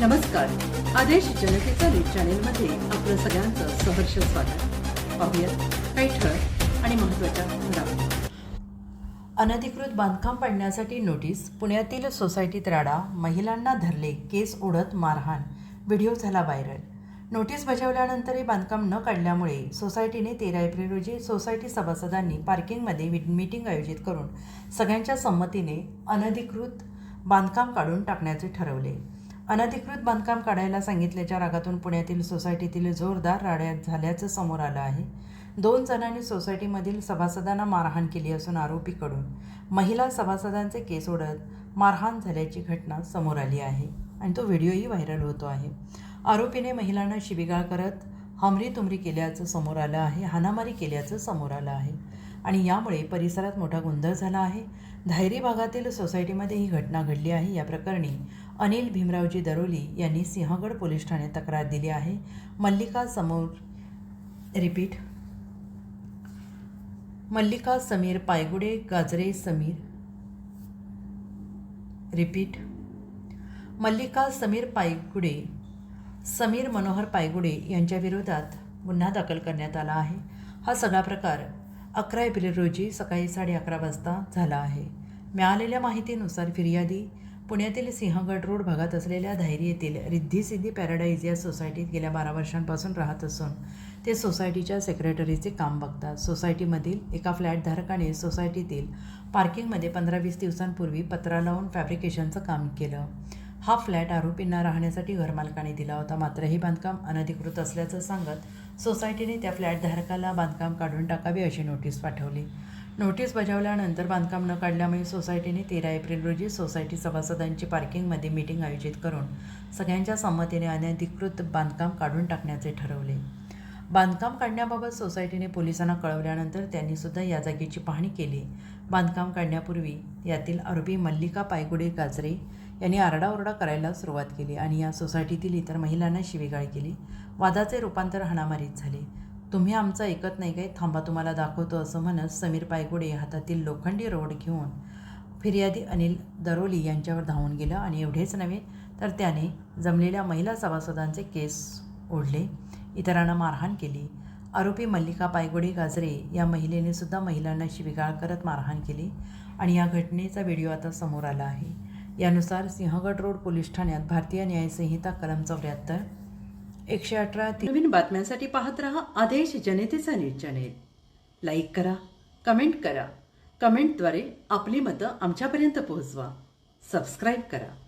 नमस्कार. आदेश जनतेचा न्यूज चॅनेलमध्ये आपलं सगळ्यांचं सहर्ष स्वागत. पाहूयात काही ठळक आणि महत्त्वाच्या घडामोडी. अनधिकृत बांधकाम पाडण्यासाठी नोटीस पुण्यातील सोसायटीत राडा महिलांना धरले केस उडत मारहाण व्हिडिओ झाला व्हायरल. नोटीस बजावल्यानंतरही बांधकाम न काढल्यामुळे सोसायटीने तेरा एप्रिल रोजी सोसायटी सभासदांनी पार्किंगमध्ये मीटिंग आयोजित करून सगळ्यांच्या संमतीने अनधिकृत बांधकाम काढून टाकण्याचे ठरवले. अनधिकृत बांधकाम काढायला सांगितल्याच्या रागातून पुण्यातील सोसायटीतील जोरदार राड्या झाल्याचं समोर आलं आहे. दोन जणांनी सोसायटीमधील सभासदांना मारहाण केली असून आरोपीकडून महिला सभासदांचे केस ओढत मारहाण झाल्याची घटना समोर आली आहे आणि तो व्हिडिओही व्हायरल होतो आहे. आरोपीने महिलांना शिबिगाळ करत हमरी तुमरी केल्याचं समोर आलं आहे हाणामारी केल्याचं समोर आलं आहे. आणि यामुळे परिसरात मोठा गोंधळ झाला आहे. धायरी भागातील सोसायटीमध्ये ही घटना घडली आहे. या प्रकरणी अनिल भीमरावजी दरोली यांनी सिंहगड पोलीस ठाण्यात तक्रार दिली आहे. मल्लिका समोर रिपीट. मल्लिका समीर पायगुडे गाजरे समीर. रिपीट. मल्लिका समीर पायगुडे समीर मनोहर पायगुडे यांच्याविरोधात गुन्हा दाखल करण्यात आला आहे. हा सगळा प्रकार अकरा एप्रिल रोजी सकाळी साडे अकरा वाजता झाला आहे. मिळालेल्या माहितीनुसार फिर्यादी पुण्यातील सिंहगड रोड भागात असलेल्या धायरी येथील रिद्धी सिद्धी पॅराडाईज या सोसायटीत गेल्या बारा वर्षांपासून राहत असून ते सोसायटीच्या सेक्रेटरीचे काम बघतात. सोसायटीमधील एका फ्लॅटधारकाने सोसायटीतील पार्किंगमध्ये पंधरा वीस दिवसांपूर्वी पत्रा लावून फॅब्रिकेशनचं काम केलं. हा फ्लॅट आरोपींना राहण्यासाठी घरमालकाने दिला होता. मात्र हे बांधकाम अनधिकृत असल्याचं सांगत सोसायटीने त्या फ्लॅटधारकाला बांधकाम काढून टाकावे अशी नोटीस पाठवली. नोटीस बजावल्यानंतर बांधकाम न काढल्यामुळे सोसायटीने तेरा एप्रिल रोजी सोसायटी सभासदांची पार्किंगमध्ये मीटिंग आयोजित करून सगळ्यांच्या संमतीने अनधिकृत बांधकाम काढून टाकण्याचे ठरवले. बांधकाम काढण्याबाबत सोसायटीने पोलिसांना कळवल्यानंतर त्यांनी सुद्धा या जागेची पाहणी केली. बांधकाम काढण्यापूर्वी यातील आरोपी मल्लिका पायगुडे गाजरे यांनी आरडाओरडा करायला सुरुवात केली आणि या सोसायटीतील इतर महिलांना शिवीगाळ केली. वादाचे रूपांतर हाणामारीत झाले. तुम्ही आमचं ऐकत नाही काय? थांबा तुम्हाला दाखवतो असं म्हणत समीर पायगुडे हातातील लोखंडी रोड घेऊन फिर्यादी अनिल दरोली यांच्यावर धावून गेलं आणि एवढेच नव्हे तर त्याने जमलेल्या महिला सभासदांचे केस ओढले. इतरांना मारहाण केली. आरोपी मल्लिका पायगुडे गाजरे या महिलेने सुद्धा महिलांना शिवीगाळ करत मारहाण केली आणि या घटनेचा व्हिडिओ आता समोर आला आहे. यानुसार सिंहगड रोड पोलीस ठाण्यात भारतीय न्यायसंहिता कलम चौऱ्याहत्तर एकशे अठरा नवीन बातम्यांसाठी पाहत रहा आदेश जनतेचा न्यूज चॅनेल. लाईक करा कमेंट करा. कमेंटद्वारे आपली मतं आमच्यापर्यंत पोहोचवा. सबस्क्राईब करा.